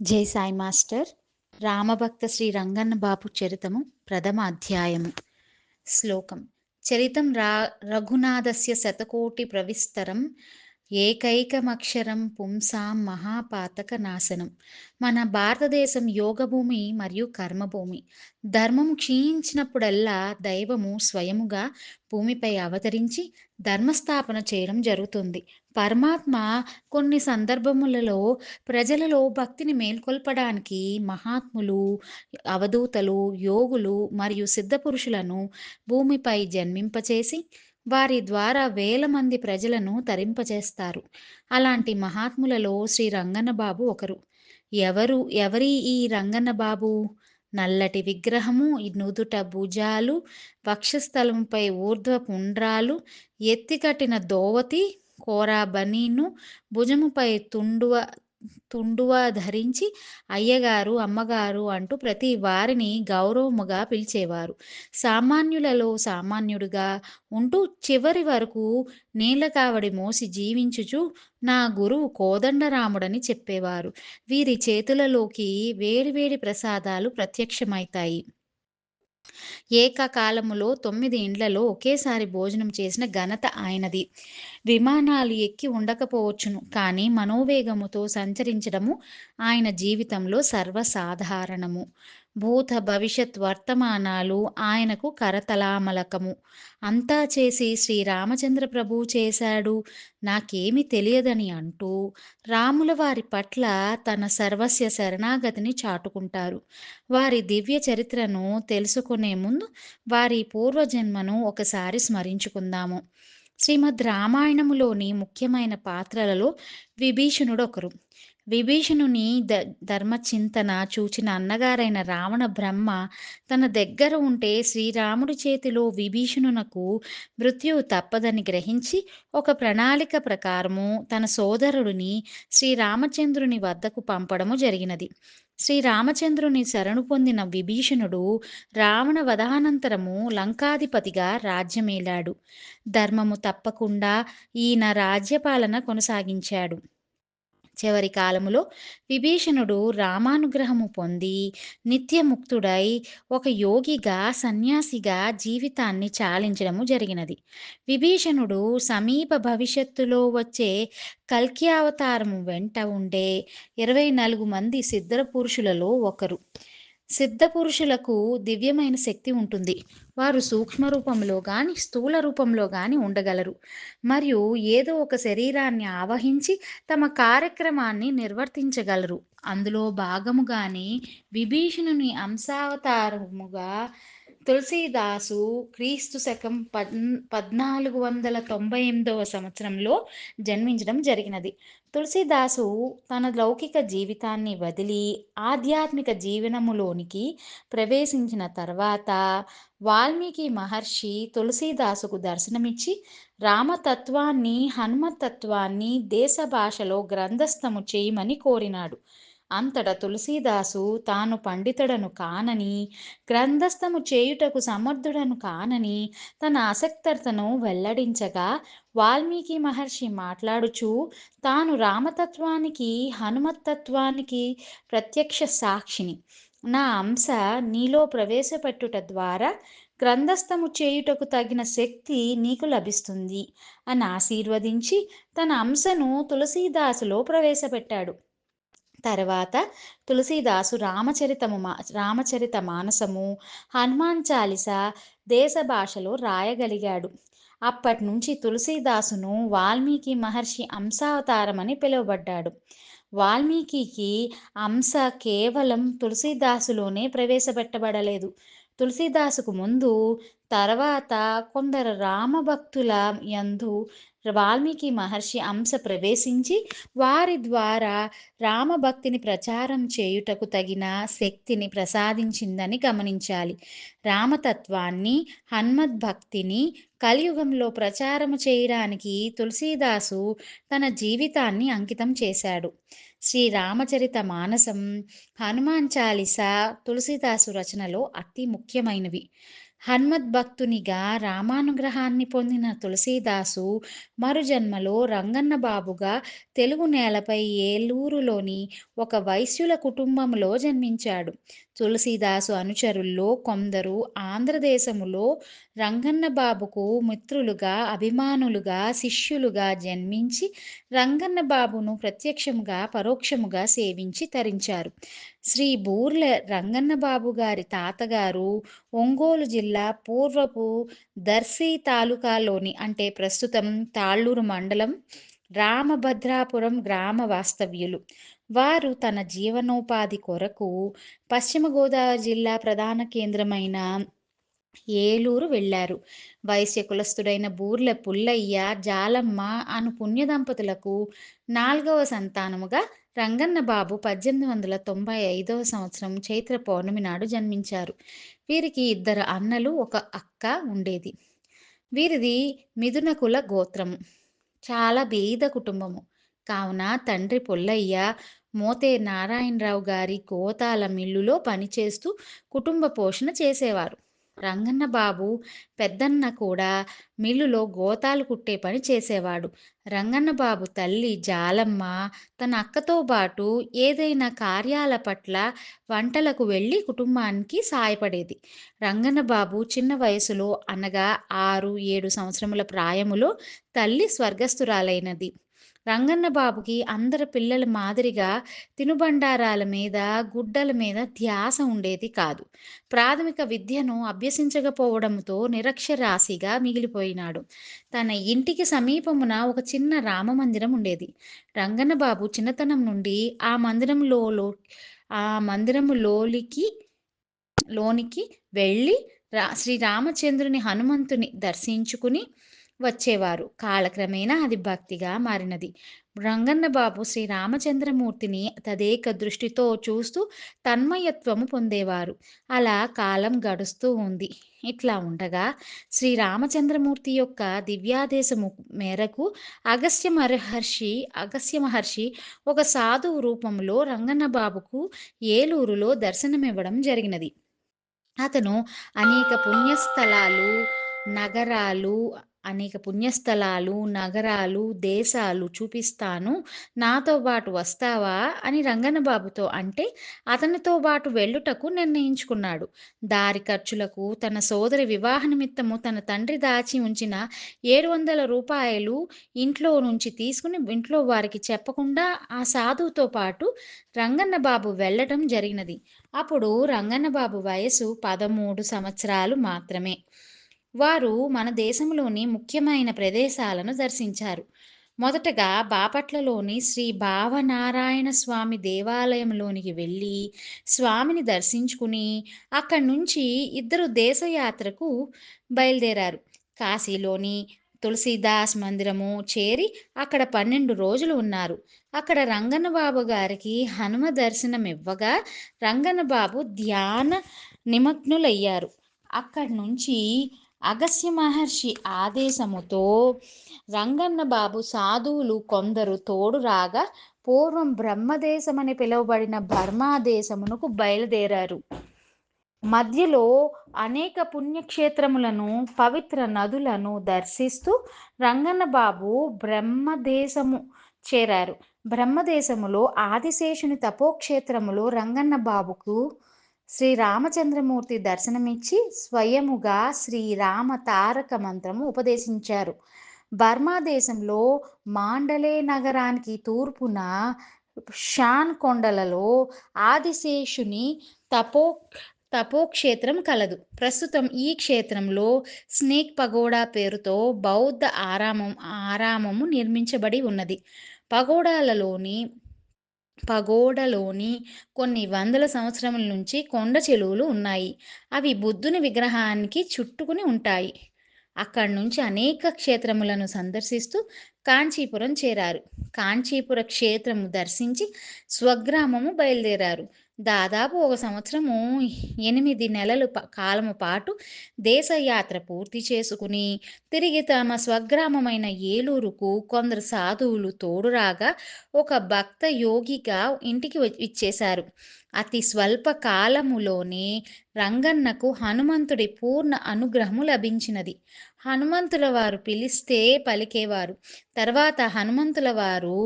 జై సాయి మాస్టర్. రామభక్త శ్రీ రంగన్న బాపు చరితము ప్రథమ అధ్యాయము. శ్లోకం. చరితం రా రఘునాథస్య శతకోటి ప్రవిస్తరం ఏకైకమక్షరం పుంసాం మహాపాతక నాశనం మన భారతదేశం యోగభూమి మరియు కర్మభూమి. ధర్మము క్షీణించినప్పుడల్లా దైవము స్వయముగా భూమిపై అవతరించి ధర్మస్థాపన చేయడం జరుగుతుంది. పరమాత్మ కొన్ని సందర్భములలో ప్రజలలో భక్తిని మేల్కొల్పడానికి మహాత్ములు అవధూతలు యోగులు మరియు సిద్ధపురుషులను భూమిపై జన్మింపచేసి వారి ద్వారా వేల మంది ప్రజలను తరింపచేస్తారు. అలాంటి మహాత్ములలో శ్రీ రంగన్న బాబు ఒకరు. ఎవరు ఎవరి ఈ రంగన్న బాబు నల్లటి విగ్రహము నుదుట భుజాలు వక్షస్థలంపై ఊర్ధ్వ పుండ్రాలు ఎత్తికట్టిన దోవతి కోరా బనీను భుజముపై తుండువ తుండువ ధరించి అయ్యగారు అమ్మగారు అంటూ ప్రతి వారిని గౌరవముగా పిలిచేవారు. సామాన్యులలో సామాన్యుడిగా ఉంటూ చివరి వరకు నీలకావడి మోసి జీవించుచు నా గురువు కోదండరాముడని చెప్పేవారు. వీరి చేతులలోకి వేడివేడి ప్రసాదాలు ప్రత్యక్షమవుతాయి. ఏకకాలములో తొమ్మిది ఇండ్లలో ఒకేసారి భోజనం చేసిన ఘనత ఆయనది. విమానాలు ఎక్కి ఉండకపోవచ్చును కానీ మనోవేగముతో సంచరించడము ఆయన జీవితంలో సర్వసాధారణము. భూత భవిష్యత్ వర్తమానాలు ఆయనకు కరతలామలకము. అంతా చేసి శ్రీరామచంద్ర ప్రభు చేశాడు. నాకేమి తెలియదని అంటూ రాముల వారి పట్ల తన సర్వస్య శరణాగతిని చాటుకుంటారు. వారి దివ్య చరిత్రను తెలుసుకునే ముందు వారి పూర్వజన్మను ఒకసారి స్మరించుకుందాము. శ్రీమద్ రామాయణములోని ముఖ్యమైన పాత్రలలో విభీషణుడు ఒకరు విభీషణుని ద ధర్మచింతన చూచిన అన్నగారైన రావణ బ్రహ్మ తన దగ్గర ఉంటే శ్రీరాముడి చేతిలో విభీషణునకు మృత్యువు తప్పదని గ్రహించి ఒక ప్రణాళిక ప్రకారము తన సోదరుడిని శ్రీరామచంద్రుని వద్దకు పంపడము జరిగినది. శ్రీరామచంద్రుని శరణు పొందిన విభీషణుడు రావణ వధానంతరము లంకాధిపతిగా రాజ్యమేలాడు. ధర్మము తప్పకుండా ఈయన రాజ్యపాలన కొనసాగించాడు. చివరి కాలములో విభీషణుడు రామానుగ్రహము పొంది నిత్యముక్తుడై ఒక యోగిగా సన్యాసిగా జీవితాన్ని చాలించడము జరిగినది. విభీషణుడు సమీప భవిష్యత్తులో వచ్చే కల్కి అవతారము వెంట ఉండే ఇరవై నాలుగు మంది సిద్ధ పురుషులలో ఒకరు. సిద్ధ పురుషులకు దివ్యమైన శక్తి ఉంటుంది. వారు సూక్ష్మ రూపంలో కానీ స్థూల రూపంలో కానీ ఉండగలరు. మరియు ఏదో ఒక శరీరాన్ని ఆవహించి తమ కార్యక్రమాన్ని నిర్వర్తించగలరు. అందులో భాగముగానే విభీషణుని అంశావతారముగా తులసీదాసు క్రీస్తు శకం పద్ పద్నాలుగు వందల తొంభై ఎనిమిదవ సంవత్సరంలో జన్మించడం జరిగినది. తులసీదాసు తన లౌకిక జీవితాన్ని వదిలి ఆధ్యాత్మిక జీవనములోనికి ప్రవేశించిన తర్వాత వాల్మీకి మహర్షి తులసీదాసుకు దర్శనమిచ్చి రామతత్వాన్ని హనుమతత్వాన్ని దేశ భాషలో గ్రంథస్థము చేయమని కోరినాడు. అంతట తులసీదాసు తాను పండితుడను కానని గ్రంథస్థము చేయుటకు సమర్థుడను కానని తన ఆసక్తతను వెల్లడించగా వాల్మీకి మహర్షి మాట్లాడుచు తాను రామతత్వానికి హనుమత్తత్వానికి ప్రత్యక్ష సాక్షిని. నా అంశ నీలో ప్రవేశపెట్టుట ద్వారా గ్రంథస్థము చేయుటకు తగిన శక్తి నీకు లభిస్తుంది అని ఆశీర్వదించి తన అంశను తులసీదాసులో ప్రవేశపెట్టాడు. తర్వాత తులసీదాసు రామచరితము రామచరిత మానసము హనుమాన్ చాలిస దేశ భాషలో రాయగలిగాడు. అప్పటి నుంచి తులసీదాసును వాల్మీకి మహర్షి అంశావతారమని పిలువబడ్డాడు. వాల్మీకి అంశ కేవలం తులసీదాసులోనే ప్రవేశపెట్టబడలేదు. తులసీదాసుకు ముందు తర్వాత కొందరు రామభక్తుల యందు వాల్మీకి మహర్షి అంశ ప్రవేశించి వారి ద్వారా రామభక్తిని ప్రచారం చేయుటకు తగిన శక్తిని ప్రసాదించిందని గమనించాలి. రామతత్వాన్ని హన్మద్భక్తిని కలియుగంలో ప్రచారం చేయడానికి తులసీదాసు తన జీవితాన్ని అంకితం చేశాడు. శ్రీరామచరిత మానసం హనుమాన్ చాలీస తులసీదాసు రచనలో అతి ముఖ్యమైనవి. హన్మద్భక్తునిగా రామానుగ్రహాన్ని పొందిన తులసీదాసు మరుజన్మలో రంగన్నబాబుగా తెలుగు నేలపై ఏలూరులోని ఒక వైశ్యుల కుటుంబంలో జన్మించాడు. తులసీదాసు అనుచరుల్లో కొందరు ఆంధ్రదేశములో రంగన్న బాబుకు మిత్రులుగా, అభిమానులుగా, శిష్యులుగా జన్మించి రంగన్న బాబును ప్రత్యక్షముగా, పరోక్షముగా సేవించి తరించారు. శ్రీ బూర్ల రంగన్న బాబు గారి తాతగారు ఒంగోలు జిల్లా పూర్వపు దర్శి తాలూకాలోని అంటే ప్రస్తుతం తాళ్ళూరు మండలం రామభద్రాపురం గ్రామ వాస్తవ్యులు. వారు తన జీవనోపాధి కొరకు పశ్చిమ గోదావరి జిల్లా ప్రధాన కేంద్రమైన ఏలూరు వెళ్ళారు వైశ్య కులస్థుడైన బూర్ల పుల్లయ్య, జాలమ్మ అను పుణ్య దంపతులకు నాల్గవ సంతానముగా రంగన్న బాబు పద్దెనిమిది వందల తొంభై ఐదవ సంవత్సరం చైత్ర పౌర్ణమి నాడు జన్మించారు. వీరికి ఇద్దరు అన్నలు, ఒక అక్క ఉండేది. వీరిది మిథునకుల గోత్రము. చాలా బీద కుటుంబము. కావున తండ్రి పుల్లయ్య మోతే నారాయణరావు గారి గోతాల మిల్లులో పనిచేస్తూ కుటుంబ పోషణ చేసేవారు. రంగన్న బాబు పెద్దన్న కూడా మిల్లులో గోతాలు కుట్టే పని చేసేవాడు. రంగన్న బాబు తల్లి జాలమ్మ తన అక్కతో పాటు ఏదైనా కార్యాల పట్ల వంటలకు వెళ్ళి కుటుంబానికి సాయపడేది. రంగన్న బాబు చిన్న వయసులో అనగా ఆరు, ఏడు సంవత్సరముల ప్రాయములో తల్లి స్వర్గస్థురాలైనది. రంగన్న బాబుకి అందరి పిల్లల మాదిరిగా తినుబండారాల మీద, గుడ్డల మీద ధ్యాస ఉండేది కాదు. ప్రాథమిక విద్యను అభ్యసించకపోవడంతో నిరక్షరాశిగా మిగిలిపోయినాడు. తన ఇంటికి సమీపమున ఒక చిన్న రామ మందిరం ఉండేది. రంగన్న బాబు చిన్నతనం నుండి ఆ మందిరంలో ఆ మందిరములోలికి లోనికి వెళ్ళి రా శ్రీరామచంద్రుని, హనుమంతుని దర్శించుకుని వచ్చేవారు. కాలక్రమేణా అది భక్తిగా మారినది. రంగన్న బాబు శ్రీరామచంద్రమూర్తిని తదేక దృష్టితో చూస్తూ తన్మయత్వము పొందేవారు. అలా కాలం గడుస్తూ ఉంది. ఇట్లా ఉండగా శ్రీ రామచంద్రమూర్తి యొక్క దివ్యాదేశము మేరకు అగస్త్య మహర్షి అగస్త్య మహర్షి ఒక సాధువు రూపంలో రంగన్న బాబుకు ఏలూరులో దర్శనమివ్వడం జరిగినది. అతను అనేక పుణ్యస్థలాలు, నగరాలు అనేక పుణ్యస్థలాలు, నగరాలు, దేశాలు చూపిస్తాను. నాతో పాటు వస్తావా? అని రంగన్నబాబుతో అంటే అతనితో పాటు వెళ్ళుటకు నిర్ణయించుకున్నాడు. దారి ఖర్చులకు తన సోదరి వివాహ నిమిత్తము తన తండ్రి దాచి ఉంచిన ఏడు వందల రూపాయలు ఇంట్లో నుంచి తీసుకుని ఇంట్లో వారికి చెప్పకుండా ఆ సాధువుతో పాటు రంగన్నబాబు వెళ్ళటం జరిగినది. అప్పుడు రంగన్నబాబు వయసు పదమూడు సంవత్సరాలు మాత్రమే. వారు మన దేశంలోని ముఖ్యమైన ప్రదేశాలను దర్శించారు. మొదటగా బాపట్లలోని శ్రీ భావనారాయణ స్వామి దేవాలయంలోనికి వెళ్ళి స్వామిని దర్శించుకుని అక్కడి నుంచి ఇద్దరు దేశయాత్రకు బయలుదేరారు. కాశీలోని తులసీదాస్ మందిరము చేరి అక్కడ పన్నెండు రోజులు ఉన్నారు. అక్కడ రంగన్నబాబు గారికి హనుమ దర్శనమివ్వగా ఇవ్వగా రంగన్నబాబు ధ్యాన నిమగ్నులయ్యారు. అక్కడి నుంచి అగస్త్య మహర్షి ఆదేశముతో రంగన్న బాబు సాధువులు కొందరు తోడు రాగా పూర్వం బ్రహ్మదేశమని పిలువబడిన బర్మా దేశమునకు బయలుదేరారు. మధ్యలో అనేక పుణ్యక్షేత్రములను, పవిత్ర నదులను దర్శిస్తూ రంగన్న బాబు బ్రహ్మదేశము చేరారు. బ్రహ్మదేశములో ఆదిశేషుని తపోక్షేత్రములో రంగన్న బాబుకు శ్రీరామచంద్రమూర్తి దర్శనమిచ్చి స్వయముగా శ్రీరామ తారక మంత్రము ఉపదేశించారు. బర్మా దేశంలో మాండలే నగరానికి తూర్పున షాన్ కొండలలో ఆదిశేషుని తపో తపోక్షేత్రం కలదు. ప్రస్తుతం ఈ క్షేత్రంలో స్నేక్ పగోడా పేరుతో బౌద్ధ ఆరామం ఆరామము నిర్మించబడి ఉన్నది. పగోడాలలోని పగోడలోని కొన్ని వందల సంవత్సరముల నుంచి కొండ చెలువులు ఉన్నాయి. అవి బుద్ధుని విగ్రహానికి చుట్టుకుని ఉంటాయి. అక్కడి నుంచి అనేక క్షేత్రములను సందర్శిస్తూ కాంచీపురం చేరారు. కాంచీపుర క్షేత్రము దర్శించి స్వగ్రామము బయలుదేరారు. దాదాపు ఒక సంవత్సరము ఎనిమిది నెలలు కాలము పాటు దేశయాత్ర పూర్తి చేసుకుని, తిరిగి తమ స్వగ్రామమైన ఏలూరుకు కొందరు సాధువులు తోడురాగా ఒక భక్త యోగిగా ఇంటికి ఇచ్చేశారు. అతి స్వల్ప కాలములోనే రంగన్నకు హనుమంతుడి పూర్ణ అనుగ్రహము లభించినది. హనుమంతుల వారు పిలిస్తే పలికేవారు. తర్వాత హనుమంతుల వారు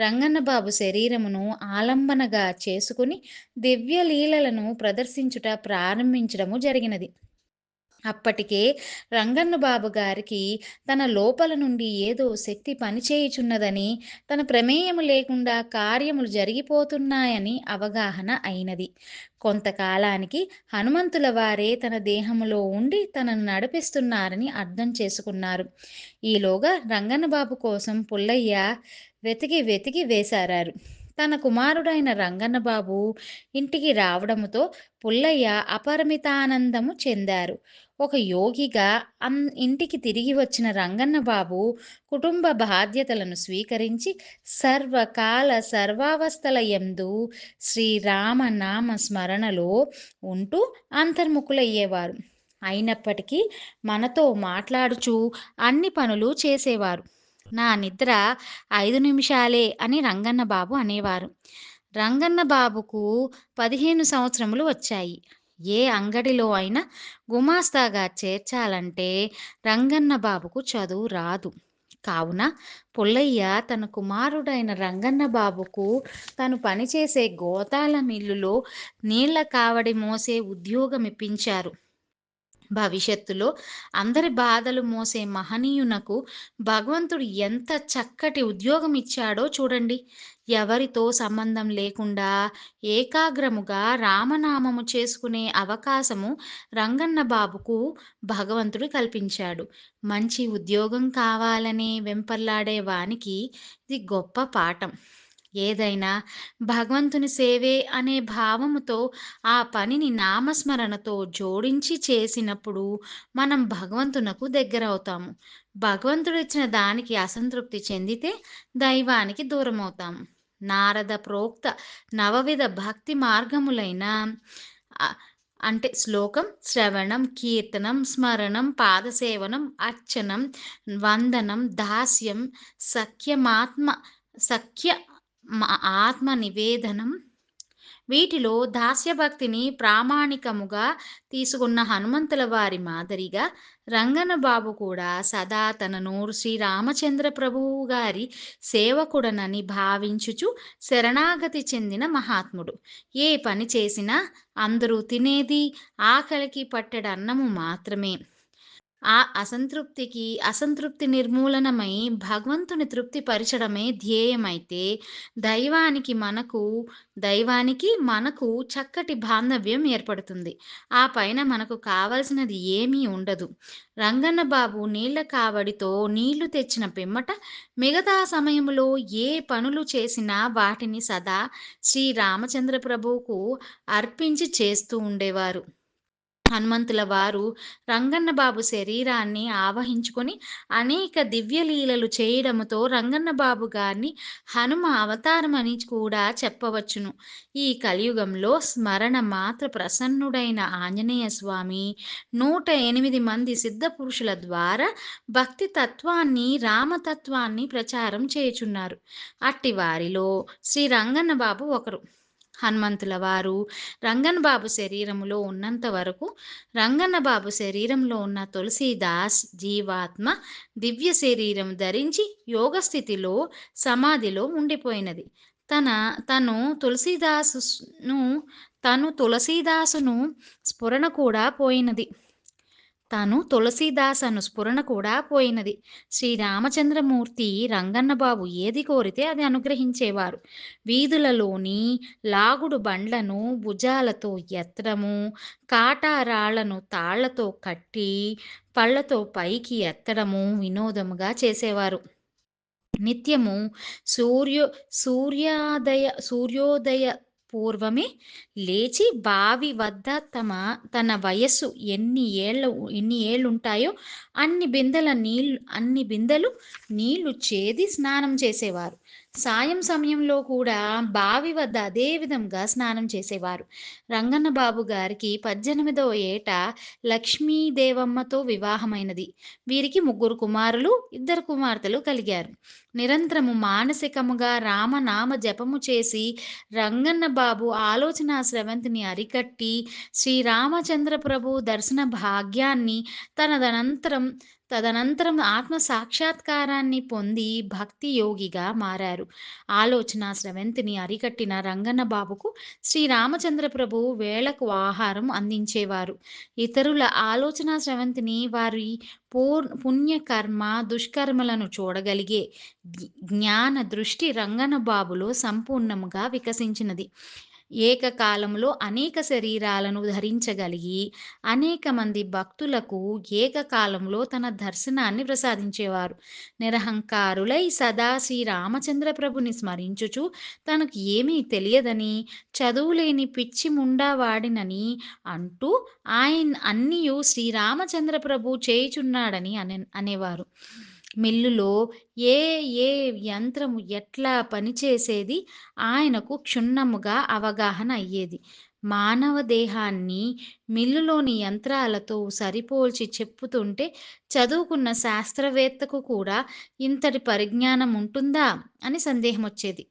రంగన్నబాబు శరీరమును ఆలంబనగా చేసుకుని దివ్యలీలలను ప్రదర్శించుట ప్రారంభించడము జరిగినది. అప్పటికే రంగన్న బాబు గారికి తన లోపల నుండి ఏదో శక్తి పనిచేయుచున్నదని, తన ప్రమేయము లేకుండా కార్యములు జరిగిపోతున్నాయని అవగాహన అయినది. కొంతకాలానికి హనుమంతుల వారే తన దేహములో ఉండి తనను నడిపిస్తున్నారని అర్థం చేసుకున్నారు. ఈలోగా రంగన్నబాబు కోసం పుల్లయ్య వెతికి వెతికి వేసారారు. తన కుమారుడైన రంగన్నబాబు ఇంటికి రావడముతో పుల్లయ్య అపరిమితానందము చెందారు. ఒక యోగిగా అన్ ఇంటికి తిరిగి వచ్చిన రంగన్నబాబు కుటుంబ బాధ్యతలను స్వీకరించి సర్వకాల సర్వావస్థల యందు శ్రీరామనామ స్మరణలో ఉంటూ అంతర్ముఖులయ్యేవారు. అయినప్పటికీ మనతో మాట్లాడుచూ అన్ని పనులు చేసేవారు. నా నిద్ర ఐదు నిమిషాలే అని రంగన్న బాబు అనేవారు. రంగన్న బాబుకు పదిహేను సంవత్సరములు వచ్చాయి. ఏ అంగడిలో అయినా గుమాస్తాగా చేర్చాలంటే రంగన్న బాబుకు చదువు రాదు. కావున పుల్లయ్య తన కుమారుడైన రంగన్న బాబుకు తను పనిచేసే గోతాల మిల్లులో నీళ్ళ కావడి మోసే ఉద్యోగం ఇప్పించారు భవిష్యత్తులో అందరి బాధలు మోసే మహనీయునకు భగవంతుడు ఎంత చక్కటి ఉద్యోగం ఇచ్చాడో చూడండి. ఎవరితో సంబంధం లేకుండా ఏకాగ్రముగా రామనామము చేసుకునే అవకాశము రంగన్న బాబుకు భగవంతుడు కల్పించాడు. మంచి ఉద్యోగం కావాలనే వెంపర్లాడే వానికి ఇది గొప్ప పాఠం. ఏదైనా భగవంతుని సేవే అనే భావముతో ఆ పనిని నామస్మరణతో జోడించి చేసినప్పుడు మనం భగవంతునకు దగ్గరవుతాము. భగవంతుడిచ్చిన దానికి అసంతృప్తి చెందితే దైవానికి దూరమవుతాము. నారద ప్రోక్త నవవిధ భక్తి మార్గములైన అంటే శ్లోకం, శ్రవణం, కీర్తనం, స్మరణం, పాదసేవనం, అర్చనం, వందనం, దాస్యం, సఖ్యమాత్మ సఖ్య ఆత్మ నివేదనం వీటిలో దాస్యభక్తిని ప్రామాణికముగా తీసుకున్న హనుమంతుల వారి మాదిరిగా రంగనబాబు కూడా సదా తనను శ్రీరామచంద్ర ప్రభువు గారి సేవకుడనని భావించుచు శరణాగతి చెందిన మహాత్ముడు. ఏ పని చేసినా అందరూ తినేది ఆకలికి పట్టెడన్నము మాత్రమే. ఆ అసంతృప్తికి అసంతృప్తి నిర్మూలనమై భగవంతుని తృప్తి పరచడమే ధ్యేయమైతే దైవానికి మనకు దైవానికి మనకు చక్కటి బాంధవ్యం ఏర్పడుతుంది. ఆ పైన మనకు కావలసినది ఏమీ ఉండదు. రంగన్న బాబు నీళ్ళ కావడితో నీళ్ళు తెచ్చిన పిమ్మట మిగతా సమయంలో ఏ పనులు చేసినా వాటిని సదా శ్రీరామచంద్ర ప్రభువుకు అర్పించి చేస్తూ ఉండేవారు. హనుమంతుల వారు రంగన్నబాబు శరీరాన్ని ఆవహించుకొని అనేక దివ్యలీలలు చేయడముతో రంగన్నబాబు గారిని హనుమ అవతారమని కూడా చెప్పవచ్చును. ఈ కలియుగంలో స్మరణ మాత్ర ప్రసన్నుడైన ఆంజనేయ స్వామి నూట ఎనిమిది మంది సిద్ధ పురుషుల ద్వారా భక్తి తత్వాన్ని, రామతత్వాన్ని ప్రచారం చేయుచున్నారు. అట్టి వారిలో శ్రీ రంగన్నబాబు ఒకరు. హనుమంతుల వారు రంగన్నబాబు శరీరంలో ఉన్నంత వరకు రంగన్నబాబు శరీరంలో ఉన్న తులసీదాస్ జీవాత్మ దివ్య శరీరం ధరించి యోగ స్థితిలో సమాధిలో ఉండిపోయినది. తన తను తులసీదాసును తను తులసీదాసును స్ఫురణ కూడా పోయినది. తను తులసీదాసను స్ఫురణ కూడా పోయినది. శ్రీరామచంద్రమూర్తి రంగన్నబాబు ఏది కోరితే అది అనుగ్రహించేవారు. వీధులలోని లాగుడు బండ్లను భుజాలతో ఎత్తడము, కాటారాళ్ళను తాళ్ళతో కట్టి పళ్ళతో పైకి ఎత్తడము వినోదముగా చేసేవారు. నిత్యము సూర్యో సూర్యాదయ సూర్యోదయ పూర్వమే లేచి బావి వద్ద తమ తన వయస్సు ఎన్ని ఏళ్ళ ఎన్ని ఏళ్ళు ఉంటాయో అన్ని బిందెల నీళ్ళు అన్ని బిందెలు నీళ్ళు చేది స్నానం చేసేవారు. సాయం సమయంలో కూడా బావి వద్ద అదే విధంగా స్నానం చేసేవారు. రంగన్న బాబు గారికి పద్దెనిమిదవ ఏట లక్ష్మీదేవమ్మతో వివాహమైనది. వీరికి ముగ్గురు కుమారులు ఇద్దరు కుమార్తెలు కలిగారు. నిరంతరము మానసికముగా రామనామ జపము చేసి రంగన్న బాబు ఆలోచన స్రవంతిని అరికట్టి శ్రీరామచంద్ర ప్రభు దర్శన భాగ్యాన్ని తనదనంతరం తదనంతరం ఆత్మ సాక్షాత్కారాన్ని పొంది భక్తి యోగిగా మారారు. ఆలోచన స్రవంతిని అరికట్టిన రంగన్న బాబుకు శ్రీరామచంద్ర ప్రభు వేళకు ఆహారం అందించేవారు. ఇతరుల ఆలోచన స్రవంతిని వారి పూర్ పుణ్యకర్మ దుష్కర్మలను చూడగలిగే జ్ఞాన దృష్టి రంగన్న బాబులో సంపూర్ణముగా వికసించినది. ఏకకాలంలో అనేక శరీరాలను ధరించగలిగి అనేక మంది భక్తులకు ఏకకాలంలో తన దర్శనాన్ని ప్రసాదించేవారు. నిరహంకారులై సదా శ్రీరామచంద్ర ప్రభుని స్మరించుచు తనకు ఏమీ తెలియదని చదువులేని పిచ్చి ముండావాడినని అంటూ ఆయన అన్నీయు శ్రీరామచంద్ర ప్రభు చేయుచున్నాడని అనే అనేవారు. మిల్లులో ఏ ఏ యంత్రము ఎట్లా పనిచేసేది ఆయనకు క్షుణ్ణముగా అవగాహన అయ్యేది. మానవ దేహాన్ని మిల్లులోని యంత్రాలతో సరిపోల్చి చెప్పుతుంటే చదువుకున్న శాస్త్రవేత్తకు కూడా ఇంతటి పరిజ్ఞానం ఉంటుందా? అని సందేహం వచ్చేది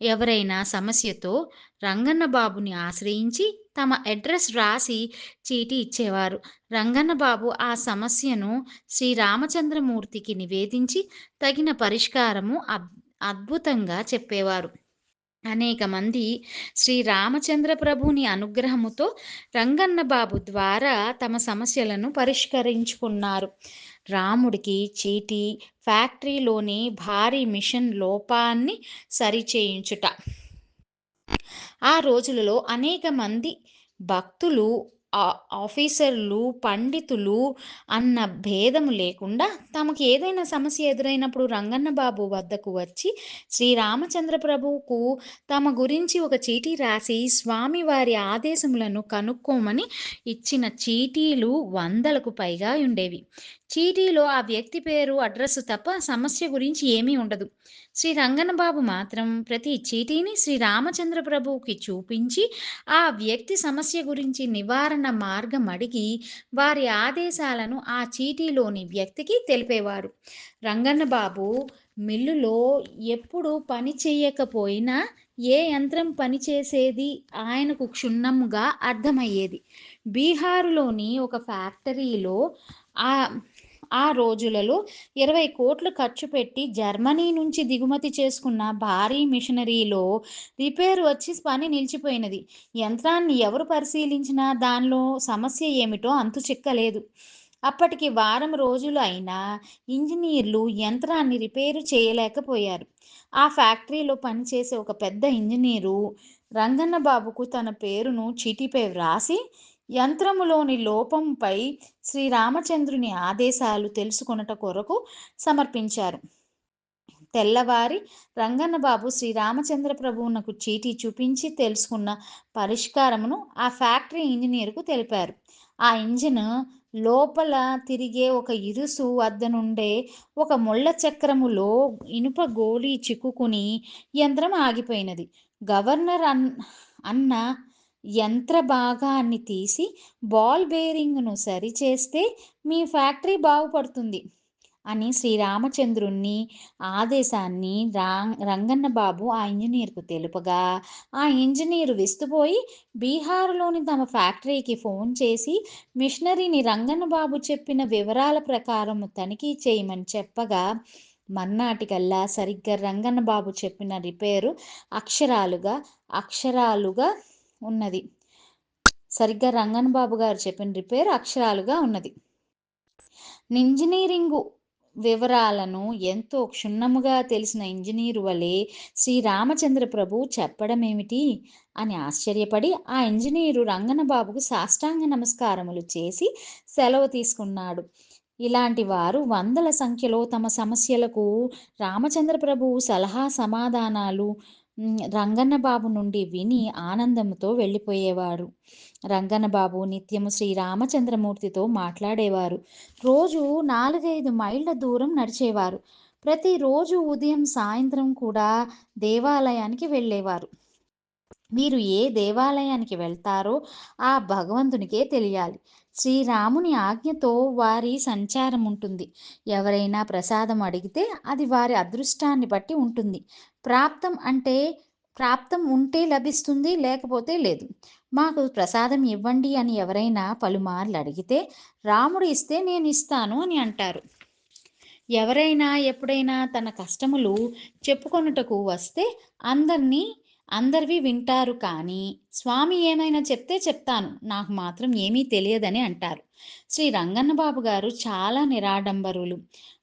ఎవరైనా సమస్యతో రంగన్న బాబుని ఆశ్రయించి తమ అడ్రస్ రాసి చీటీ ఇచ్చేవారు. రంగన్న బాబు ఆ సమస్యను శ్రీరామచంద్రమూర్తికి నివేదించి తగిన పరిష్కారము అద్భుతంగా చెప్పేవారు. అనేక మంది శ్రీరామచంద్ర ప్రభుని అనుగ్రహముతో రంగన్న బాబు ద్వారా తమ సమస్యలను పరిష్కరించుకున్నారు. రాముడికి చీటీ ఫ్యాక్టరీలోని భారీ మిషన్ లోపాన్ని సరిచేయించుట. ఆ రోజులలో అనేక మంది భక్తులు ఆ- ఆఫీసర్లు పండితులు అన్న భేదము లేకుండా తమకు ఏదైనా సమస్య ఎదురైనప్పుడు రంగన్న బాబు వద్దకు వచ్చి శ్రీరామచంద్ర ప్రభువుకు తమ గురించి ఒక చీటీ రాసి స్వామివారి ఆదేశములను కనుక్కోమని ఇచ్చిన చీటీలు వందలకు పైగా ఉండేవి. చీటీలో ఆ వ్యక్తి పేరు అడ్రస్ తప్ప సమస్య గురించి ఏమీ ఉండదు. శ్రీ రంగన్నబాబు మాత్రం ప్రతి చీటీని శ్రీ రామచంద్ర ప్రభువుకి చూపించి ఆ వ్యక్తి సమస్య గురించి నివారణ మార్గం అడిగి వారి ఆదేశాలను ఆ చీటీలోని వ్యక్తికి తెలిపేవారు. రంగన్నబాబు మిల్లులో ఎప్పుడు పని చేయకపోయినా ఏ యంత్రం పనిచేసేది ఆయనకు క్షుణ్ణముగా అర్థమయ్యేది. బీహారులోని ఒక ఫ్యాక్టరీలో ఆ ఆ రోజులలో ఇరవై కోట్లు ఖర్చు పెట్టి జర్మనీ నుంచి దిగుమతి చేసుకున్న భారీ మిషనరీలో రిపేర్ వచ్చి పని నిలిచిపోయినది. యంత్రాన్ని ఎవరు పరిశీలించినా దానిలో సమస్య ఏమిటో అంతు చిక్కలేదు. అప్పటికి వారం రోజులు అయినా ఇంజనీర్లు యంత్రాన్ని రిపేరు చేయలేకపోయారు. ఆ ఫ్యాక్టరీలో పనిచేసే ఒక పెద్ద ఇంజనీరు రంగన్న బాబుకు తన పేరును చీటీపై వ్రాసి యంత్రములోని లోపంపై శ్రీరామచంద్రుని ఆదేశాలు తెలుసుకొనుట కొరకు సమర్పించారు. తెల్లవారి రంగన్నబాబు శ్రీరామచంద్ర ప్రభువునకు చీటీ చూపించి తెలుసుకున్న పరిష్కారమును ఆ ఫ్యాక్టరీ ఇంజనీర్కు తెలిపారు. ఆ ఇంజిన్ లోపల తిరిగే ఒక ఇరుసు వద్ద నుండే ఒక ముళ్ళ చక్రములో ఇనుప గోళీ చిక్కుకుని యంత్రం ఆగిపోయినది. గవర్నర్ అన్ అన్న యంత్ర భాగాన్ని తీసి బాల్ బేరింగ్ను సరిచేస్తే మీ ఫ్యాక్టరీ బాగుపడుతుంది అని శ్రీరామచంద్రుణ్ణి ఆదేశాన్ని రా రంగన్న బాబు ఆ ఇంజనీర్కు తెలుపగా ఆ ఇంజనీరు విస్తుపోయి బీహార్లోని తమ ఫ్యాక్టరీకి ఫోన్ చేసి మిషనరీని రంగన్న బాబు చెప్పిన వివరాల ప్రకారం తనిఖీ చేయమని చెప్పగా మర్నాటికల్లా సరిగ్గా రంగన్న బాబు చెప్పిన రిపేరు అక్షరాలుగా అక్షరాలుగా ఉన్నది. సరిగ్గా రంగన్ బాబు గారు చెప్పిన రిపేర్ అక్షరాలుగా ఉన్నది. ఇంజనీరింగ్ వివరాలను ఎంతో క్షుణ్ణముగా తెలిసిన ఇంజనీరు వలె శ్రీ రామచంద్ర ప్రభు చెప్పడమేమిటి? అని ఆశ్చర్యపడి ఆ ఇంజనీరు రంగనబాబుకు సాష్టాంగ నమస్కారములు చేసి సెలవు తీసుకున్నాడు. ఇలాంటి వారు వందల సంఖ్యలో తమ సమస్యలకు రామచంద్ర ప్రభువు సలహా సమాధానాలు రంగన్నబాబు నుండి విని ఆనందంతో వెళ్ళిపోయేవారు. రంగన్నబాబు నిత్యము శ్రీ శ్రీరామచంద్రమూర్తితో మాట్లాడేవారు. రోజు 4, 5 మైళ్ళ దూరం నడిచేవారు. ప్రతిరోజు ఉదయం, సాయంత్రం కూడా దేవాలయానికి వెళ్ళేవారు. మీరు ఏ దేవాలయానికి వెళ్తారో ఆ భగవంతునికే తెలియాలి. శ్రీరాముని ఆజ్ఞతో వారి సంచారం ఉంటుంది. ఎవరైనా ప్రసాదం అడిగితే అది వారి అదృష్టాన్ని బట్టి ఉంటుంది. ప్రాప్తం అంటే ప్రాప్తం ఉంటే లభిస్తుంది. లేకపోతే లేదు. మాకు ప్రసాదం ఇవ్వండి అని ఎవరైనా పలుమార్లు అడిగితే రాముడు ఇస్తే నేను ఇస్తాను అని అంటారు. ఎవరైనా ఎప్పుడైనా తన కష్టములు చెప్పుకొనుటకు వస్తే అందరిని అందరివి వింటారు కానీ స్వామి ఏమైనా చెప్తే చెప్తాను. నాకు మాత్రం ఏమీ తెలియదని అంటారు. శ్రీ రంగన్న బాబు గారు చాలా నిరాడంబరులు.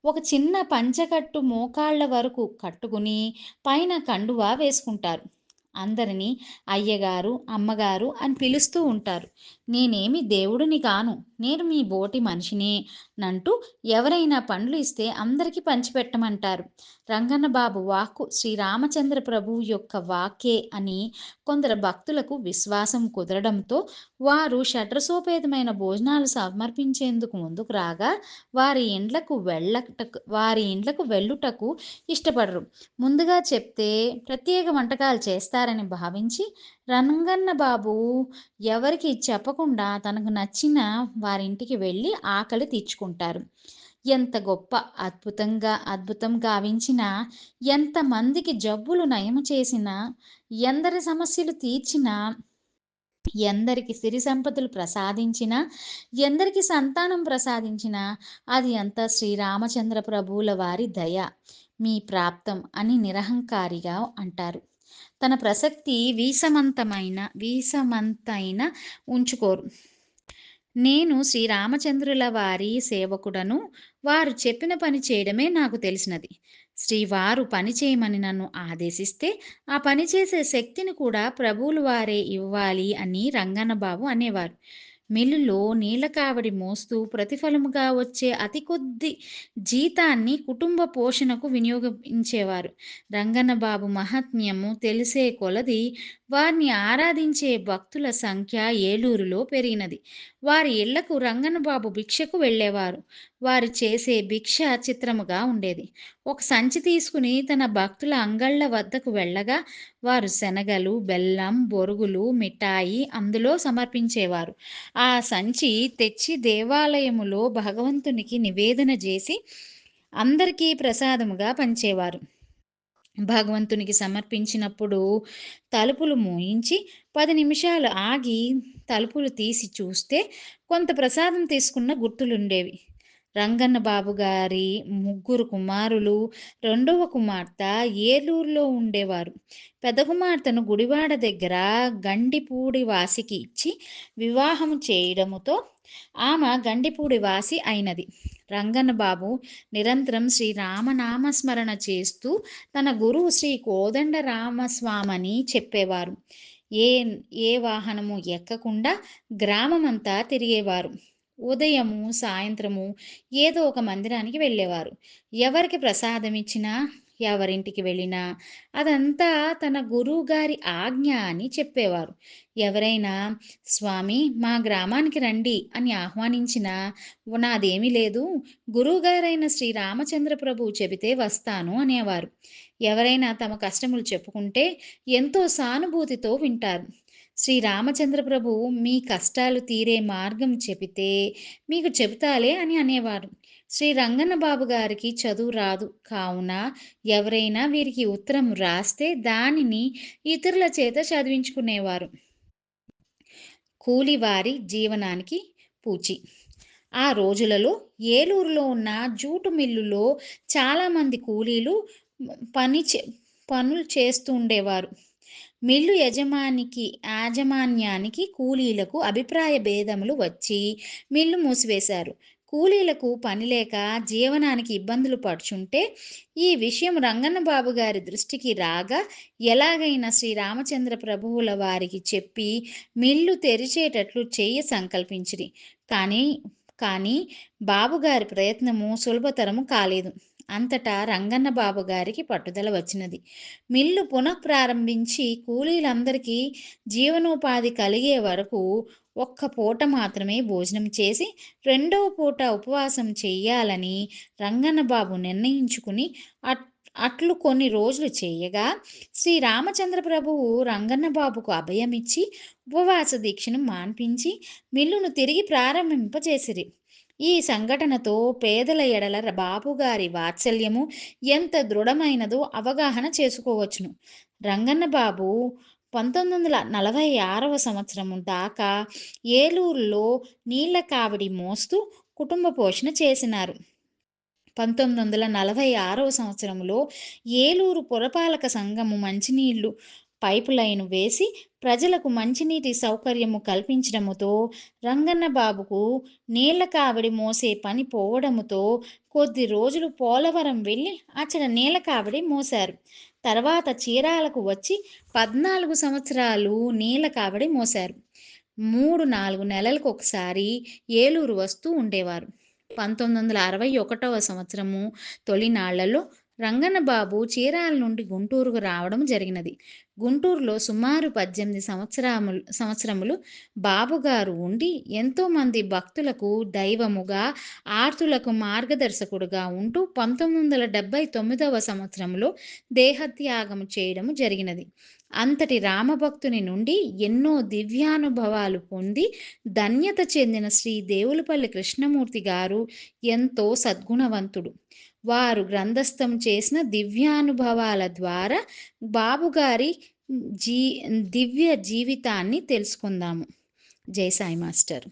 ఒక చిన్న పంచెకట్టు మోకాళ్ళ వరకు కట్టుకుని పైన కండువా వేసుకుంటారు. అందరిని అయ్యగారు, అమ్మగారు అని పిలుస్తూ ఉంటారు. నేనేమి దేవుడిని కాను. నేను మీ బోటి మనిషిని నంటూ ఎవరైనా పండ్లు ఇస్తే అందరికీ పంచిపెట్టమంటారు. రంగన్న బాబు వాక్కు శ్రీరామచంద్ర ప్రభువు యొక్క వాకే అని కొందరు భక్తులకు విశ్వాసం కుదరడంతో వారు షడ్రసోపేతమైన భోజనాలు సమర్పించేందుకు ముందుకు రాగా వారి ఇండ్లకు వెళ్ళటకు వారి ఇండ్లకు వెళ్ళుటకు ఇష్టపడరు. ముందుగా చెప్తే ప్రత్యేక వంటకాలు చేస్తారని భావించి రంగన్న బాబు ఎవరికి చెప్పకుండా తనకు నచ్చిన వారింటికి వెళ్ళి ఆకలి తీర్చుకుంటారు. ఎంత గొప్ప అద్భుతంగా అద్భుతం గావించినా, ఎంతమందికి జబ్బులు నయం చేసినా, ఎందరి సమస్యలు తీర్చినా, ఎందరికి సిరి సంపదలు ప్రసాదించినా, ఎందరికి సంతానం ప్రసాదించినా అది అంతా శ్రీరామచంద్ర ప్రభువుల వారి దయ. మీ ప్రాప్తం అని నిరహంకారిగా అంటారు. తన ప్రసక్తి వీసమంతమైన వీసమంతైన ఉంచుకోరు. నేను శ్రీరామచంద్రుల వారి సేవకుడను. వారు చెప్పిన పని చేయడమే నాకు తెలిసినది. శ్రీవారు పని చేయమని నన్ను ఆదేశిస్తే ఆ పని చేసే శక్తిని కూడా ప్రభువులు వారే ఇవ్వాలి అని రంగన్న బాబు అనేవారు. మిల్లులో నీలకావడి మోస్తూ ప్రతిఫలముగా వచ్చే అతి కొద్ది జీతాన్ని కుటుంబ పోషణకు వినియోగించేవారు. రంగన్నబాబు మహాత్మ్యము తెలిసే కొలది వారిని ఆరాధించే భక్తుల సంఖ్య ఏలూరులో పెరిగినది. వారి ఇళ్ళకు రంగన్నబాబు భిక్షకు వెళ్ళేవారు. వారు చేసే భిక్ష చిత్రముగా ఉండేది. ఒక సంచి తీసుకుని తన భక్తుల అంగళ్ళ వద్దకు వెళ్ళగా వారు శనగలు, బెల్లం, బొరుగులు, మిఠాయి అందులో సమర్పించేవారు. ఆ సంచి తెచ్చి దేవాలయములో భగవంతునికి నివేదన చేసి అందరికీ ప్రసాదముగా పంచేవారు. భగవంతునికి సమర్పించినప్పుడు తలుపులు మూయించి పది నిమిషాలు ఆగి తలుపులు తీసి చూస్తే కొంత ప్రసాదం తీసుకున్న గుర్తులుండేవి. రంగన్న బాబు గారి ముగ్గురు కుమారులు, రెండవ కుమార్తె ఏలూరులో ఉండేవారు. పెద్ద కుమార్తెను గుడివాడ దగ్గర గండిపూడి వాసికి ఇచ్చి వివాహం చేయడముతో ఆమె గండిపూడి వాసి అయినది. రంగన్న బాబు నిరంతరం శ్రీరామనామస్మరణ చేస్తూ తన గురువు శ్రీ కోదండరామస్వామని చెప్పేవారు. ఏ ఏ వాహనము ఎక్కకుండా గ్రామమంతా తిరిగేవారు. ఉదయము, సాయంత్రము ఏదో ఒక మందిరానికి వెళ్ళేవారు. ఎవరికి ప్రసాదం ఇచ్చినా ఎవరింటికి వెళ్ళినా అదంతా తన గురువుగారి ఆజ్ఞ అని చెప్పేవారు. ఎవరైనా స్వామి మా గ్రామానికి రండి అని ఆహ్వానించినా నాదేమీ లేదు. గురువుగారైన శ్రీరామచంద్ర ప్రభువు చెబితే వస్తాను అనేవారు. ఎవరైనా తమ కష్టములు చెప్పుకుంటే ఎంతో సానుభూతితో వింటారు. శ్రీరామచంద్ర ప్రభు మీ కష్టాలు తీరే మార్గం చెబితే మీకు చెబుతాలే అని అనేవారు. శ్రీ రంగన్న బాబు గారికి చదువు రాదు. కావున ఎవరైనా వీరికి ఉత్తరం రాస్తే దానిని ఇతరుల చేత చదివించుకునేవారు. కూలివారి జీవనానికి పూచి. ఆ రోజులలో ఏలూరులో ఉన్న జూటు మిల్లులో చాలామంది కూలీలు పని చే పనులు చేస్తుండేవారు. మిల్లు యజమానికి యాజమాన్యానికి కూలీలకు అభిప్రాయ భేదములు వచ్చి మిల్లు మూసివేశారు. కూలీలకు పనిలేక జీవనానికి ఇబ్బందులు పడుచుంటే ఈ విషయం రంగన్న బాబు గారి దృష్టికి రాగా ఎలాగైనా శ్రీరామచంద్ర ప్రభువుల వారికి చెప్పి మిల్లు తెరిచేటట్లు చెయ్య సంకల్పించిరి. కానీ కానీ బాబుగారి ప్రయత్నము సులభతరము కాలేదు. అంతటా రంగన్న బాబు గారికి పట్టుదల వచ్చినది. మిల్లు పునః ప్రారంభించి కూలీలందరికీ జీవనోపాధి కలిగే వరకు ఒక్క పూట మాత్రమే భోజనం చేసి రెండవ పూట ఉపవాసం చెయ్యాలని రంగన్నబాబు నిర్ణయించుకుని అట్ అట్లు కొన్ని రోజులు చేయగా శ్రీ రామచంద్ర ప్రభువు రంగన్నబాబుకు అభయమిచ్చి ఉపవాస దీక్షను మాన్పించి మిల్లును తిరిగి ప్రారంభింపజేసిరి. ఈ సంఘటనతో పేదల ఎడల బాబుగారి వాత్సల్యము ఎంత దృఢమైనదో అవగాహన చేసుకోవచ్చును. రంగన్న బాబు పంతొమ్మిది వందల నలభై ఆరవ సంవత్సరం దాకా ఏలూరులో నీళ్ళ కావిడి మోస్తూ కుటుంబ పోషణ చేసినారు. పంతొమ్మిది వందల నలభై ఆరవ సంవత్సరంలో ఏలూరు పురపాలక సంఘము మంచినీళ్ళు పైపు లైన్ వేసి ప్రజలకు మంచినీటి సౌకర్యము కల్పించడముతో రంగన్నబాబుకు నీళ్ళ కావిడి మోసే పని పోవడముతో కొద్ది రోజులు పోలవరం వెళ్ళి అచ్చట నీళ్ళ కావిడి మోశారు. తర్వాత చీరాలకు వచ్చి పద్నాలుగు సంవత్సరాలు నీళ్ళ కావిడి మోశారు. మూడు నాలుగు నెలలకు ఒకసారి ఏలూరు వస్తూ ఉండేవారు. పంతొమ్మిది వందల అరవై ఒకటవ సంవత్సరము తొలినాళ్ళలో రంగన్నబాబు చీరాల నుండి గుంటూరుకు రావడం జరిగినది. గుంటూరులో సుమారు పద్దెనిమిది సంవత్సరములు సంవత్సరములు బాబుగారు ఉండి ఎంతోమంది భక్తులకు దైవముగా ఆర్తులకు మార్గదర్శకుడుగా ఉంటూ పంతొమ్మిది వందల డెబ్భై తొమ్మిదవ సంవత్సరంలో దేహత్యాగం చేయడం జరిగినది. అంతటి రామభక్తుని నుండి ఎన్నో దివ్యానుభవాలు పొంది ధన్యత చెందిన శ్రీ దేవులపల్లి కృష్ణమూర్తి గారు ఎంతో సద్గుణవంతుడు. వారు గ్రంథస్థం చేసిన దివ్యానుభవాల ద్వారా బాబుగారి జీ దివ్య జీవితాన్ని తెలుసుకుందాము. జై సాయి మాస్టర్.